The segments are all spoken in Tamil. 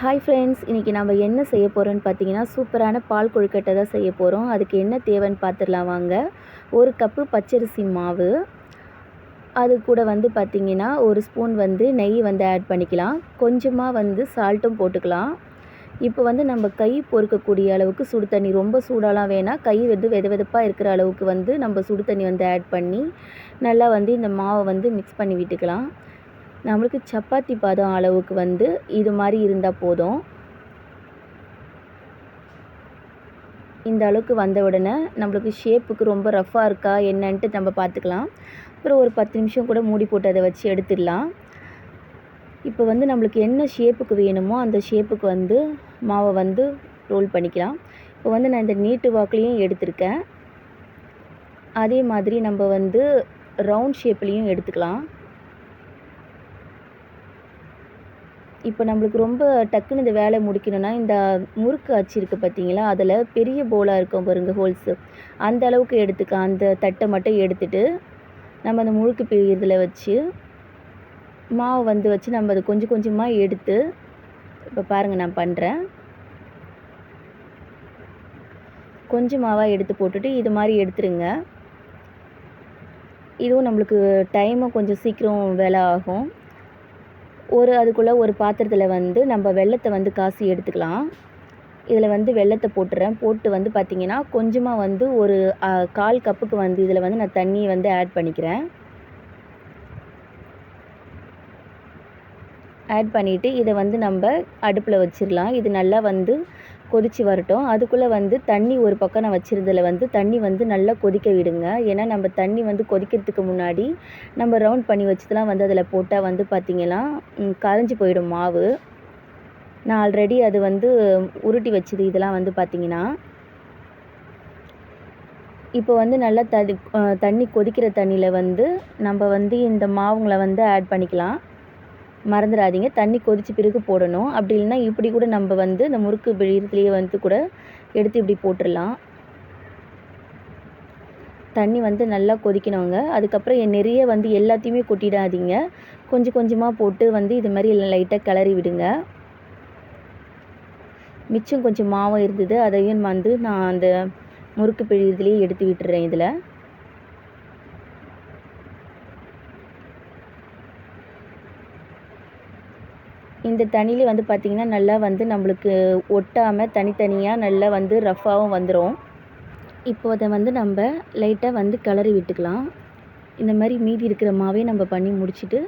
ஹாய் ஃப்ரெண்ட்ஸ் இன்றைக்கி நம்ம என்ன செய்ய போகிறோன்னு பார்த்தீங்கன்னா சூப்பரான பால் கொழுக்கட்டை தான் செய்ய போகிறோம் அதுக்கு என்ன தேவைன்னு பார்த்துடலாம் வாங்க. ஒரு கப்பு பச்சரிசி மாவு. அது கூட வந்து பார்த்திங்கன்னா ஒரு ஸ்பூன் வந்து நெய் வந்து ஆட் பண்ணிக்கலாம். கொஞ்சமாக வந்து சால்ட்டும் போட்டுக்கலாம். இப்போ வந்து நம்ம கை பொறுக்கக்கூடிய அளவுக்கு சுடு தண்ணி ரொம்ப சூடாலாம் வேணாம் கை வந்து வெத வெதப்பாக இருக்கிற அளவுக்கு வந்து நம்ம சுடு தண்ணி வந்து ஆட் பண்ணி நல்லா வந்து இந்த மாவை வந்து மிக்ஸ் பண்ணி விட்டுக்கலாம். நம்மளுக்கு சப்பாத்தி பதம் அளவுக்கு வந்து இது மாதிரி இருந்தால் போதும். இந்த அளவுக்கு வந்த உடனே நம்மளுக்கு ஷேப்புக்கு ரொம்ப ரஃப்பாக இருக்கா என்னன்ட்டு நம்ம பார்த்துக்கலாம். அப்புறம் ஒரு பத்து நிமிஷம் கூட மூடி போட்டு அதை வச்சு எடுத்துடலாம். இப்போ வந்து நம்மளுக்கு என்ன ஷேப்புக்கு வேணுமோ அந்த ஷேப்புக்கு வந்து மாவை வந்து ரோல் பண்ணிக்கலாம். இப்போ வந்து நான் இந்த நீட்டு வாக்குலேயும் எடுத்திருக்கேன். அதே மாதிரி நம்ம வந்து ரவுண்ட் ஷேப்லேயும் எடுத்துக்கலாம். இப்போ நம்மளுக்கு ரொம்ப டக்குன்னு இந்த வேலை முடிக்கணும்னா இந்த முறுக்கு அச்சு இருக்குது பார்த்தீங்களா? அதில் பெரிய போலாக இருக்கும் பாருங்க ஹோல்ஸு அந்த அளவுக்கு எடுத்துக்க அந்த தட்டை மட்டும் எடுத்துட்டு நம்ம அந்த முறுக்கு பிழியறதுல வச்சு மாவு வந்து வச்சு நம்ம அதை கொஞ்சம் கொஞ்சமாக எடுத்து இப்போ பாருங்கள் நான் பண்ணுறேன். கொஞ்சம் மாவாக எடுத்து போட்டுட்டு இது மாதிரி எடுத்துருங்க. இதுவும் நம்மளுக்கு டைமும் கொஞ்சம் சீக்கிரம் வேலை ஆகும். ஒரு அதுக்குள்ளே ஒரு பாத்திரத்தில் வந்து நம்ம வெள்ளத்தை வந்து காசி எடுத்துக்கலாம். இதில் வந்து வெள்ளத்தை போட்டுறேன். போட்டு வந்து பார்த்திங்கன்னா கொஞ்சமாக வந்து ஒரு கால் கப்புக்கு வந்து இதில் வந்து நான் தண்ணியை வந்து ஆட் பண்ணிக்கிறேன். ஆட் பண்ணிவிட்டு இதை வந்து நம்ம அடுப்பில் வச்சிடலாம். இது நல்லா வந்து கொதித்து வரட்டும். அதுக்குள்ளே வந்து தண்ணி ஒரு பக்கம் நான் வச்சுருந்ததில் வந்து தண்ணி வந்து நல்லா கொதிக்க விடுங்க. ஏன்னா நம்ம தண்ணி வந்து கொதிக்கிறதுக்கு முன்னாடி நம்ம ரவுண்ட் பண்ணி வச்சதெல்லாம் வந்து அதில் போட்டால் வந்து பார்த்திங்கன்னா கரைஞ்சி போயிடும் மாவு. நான் ஆல்ரெடி அது வந்து உருட்டி வச்சது இதெல்லாம் வந்து பார்த்திங்கன்னா இப்போ வந்து நல்லா தடி தண்ணி கொதிக்கிற தண்ணியில் வந்து நம்ம வந்து இந்த மாவுங்களை வந்து ஆட் பண்ணிக்கலாம். மறந்துடாதீங்க. தண்ணி கொதித்த பிறகு போடணும். அப்படி இல்லைன்னா இப்படி கூட நம்ம வந்து இந்த முறுக்கு பிழியறதுலேயே வந்து கூட எடுத்து இப்படி போட்டுடலாம். தண்ணி வந்து நல்லா கொதிக்கணுங்க. அதுக்கப்புறம் நிறைய வந்து எல்லாத்தையுமே கொட்டிடாதீங்க. கொஞ்சம் கொஞ்சமாக போட்டு வந்து இது மாதிரி லைட்டாக கிளறி விடுங்க. மிச்சம் கொஞ்சம் மாவும் இருந்தது அதையும் வந்து நான் அந்த முறுக்கு பிழியறதுலேயே எடுத்து விட்டுறேன் இதில். இந்த தண்ணியிலே வந்து பார்த்திங்கன்னா நல்லா வந்து நம்மளுக்கு ஒட்டாமல் தனித்தனியாக நல்லா வந்து ரஃப்பாகவும் வந்துடும் இப்போ அதை வந்து நம்ம லைட்டாக வந்து கிளறி விட்டுக்கலாம். இந்த மாதிரி மீதி இருக்கிற மாவே நம்ம பண்ணி முடிச்சுட்டு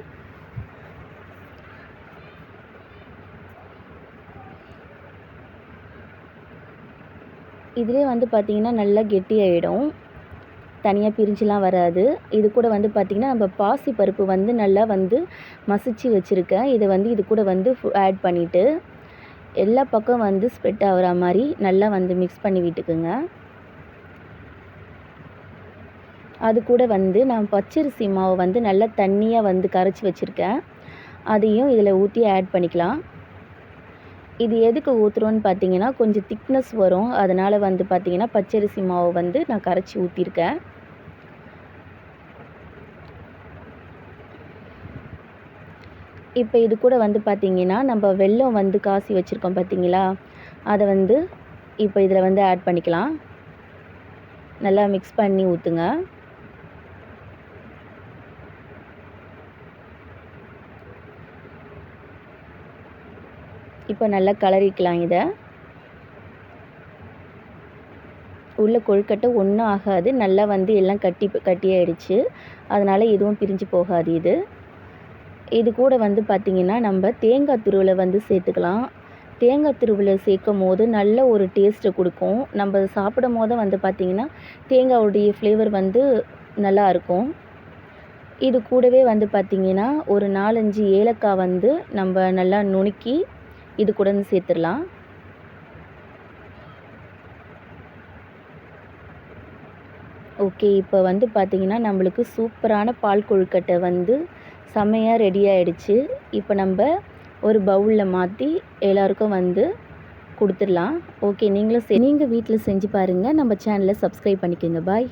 இதிலே வந்து பார்த்திங்கன்னா நல்லா கெட்டியாகிடும் தனியாக பிரிஞ்சுலாம் வராது. இது கூட வந்து பார்த்திங்கன்னா நம்ம பாசி பருப்பு வந்து நல்லா வந்து மசிச்சு வச்சுருக்கேன். இதை வந்து இது கூட வந்து ஆட் பண்ணிவிட்டு எல்லா பக்கம் வந்து ஸ்ப்ரெட் ஆகிற மாதிரி நல்லா வந்து மிக்ஸ் பண்ணி விட்டுக்குங்க. அது கூட வந்து நான் பச்சரிசி மாவு வந்து நல்லா தண்ணியாக வந்து கரைச்சி வச்சுருக்கேன். அதையும் இதில் ஊற்றி ஆட் பண்ணிக்கலாம். இது எதுக்கு ஊற்றுறோன்னு பார்த்தீங்கன்னா கொஞ்சம் திக்னஸ் வரும். அதனால் வந்து பார்த்திங்கன்னா பச்சரிசி மாவை வந்து நான் கரைச்சி ஊற்றிருக்கேன் இப்போ இது கூட வந்து பார்த்திங்கன்னா நம்ம வெல்லம் வந்து காசி வச்சுருக்கோம் பார்த்தீங்களா? அதை வந்து இப்போ இதில் வந்து ஆட் பண்ணிக்கலாம். நல்லா மிக்ஸ் பண்ணி ஊற்றுங்க இப்போ நல்லா கலரிக்கலாம் இதை. உள்ள கொழுக்கட்டை ஒன்றும் ஆகாது. நல்லா வந்து எல்லாம் கட்டி கட்டியாயிடுச்சு. அதனால் எதுவும் பிரிஞ்சு போகாது இது. இது கூட வந்து பார்த்திங்கன்னா நம்ம தேங்காய் துருவலை வந்து சேர்த்துக்கலாம். தேங்காய் துருவலை சேர்க்கும் போது நல்ல ஒரு டேஸ்ட்டை கொடுக்கும். நம்ம சாப்பிடும் போது வந்து பார்த்திங்கன்னா தேங்காவுடைய ஃப்ளேவர் வந்து நல்லா இருக்கும். இது கூடவே வந்து பார்த்திங்கன்னா ஒரு நாலஞ்சு ஏலக்காய் வந்து நம்ம நல்லா நுணுக்கி இது கூட வந்து சேர்த்துடலாம். ஓகே இப்போ வந்து பார்த்திங்கன்னா நம்மளுக்கு சூப்பரான பால் கொழுக்கட்டை வந்து செம்மையாக ரெடி ஆகிடுச்சு இப்போ நம்ம ஒரு பவுலில் மாற்றி எல்லாருக்கும் வந்து கொடுத்துடலாம். ஓகே நீங்களும் நீங்கள் வீட்டில் செஞ்சு பாருங்கள் நம்ம சேனலை சப்ஸ்கிரைப் பண்ணிக்கோங்க. பாய்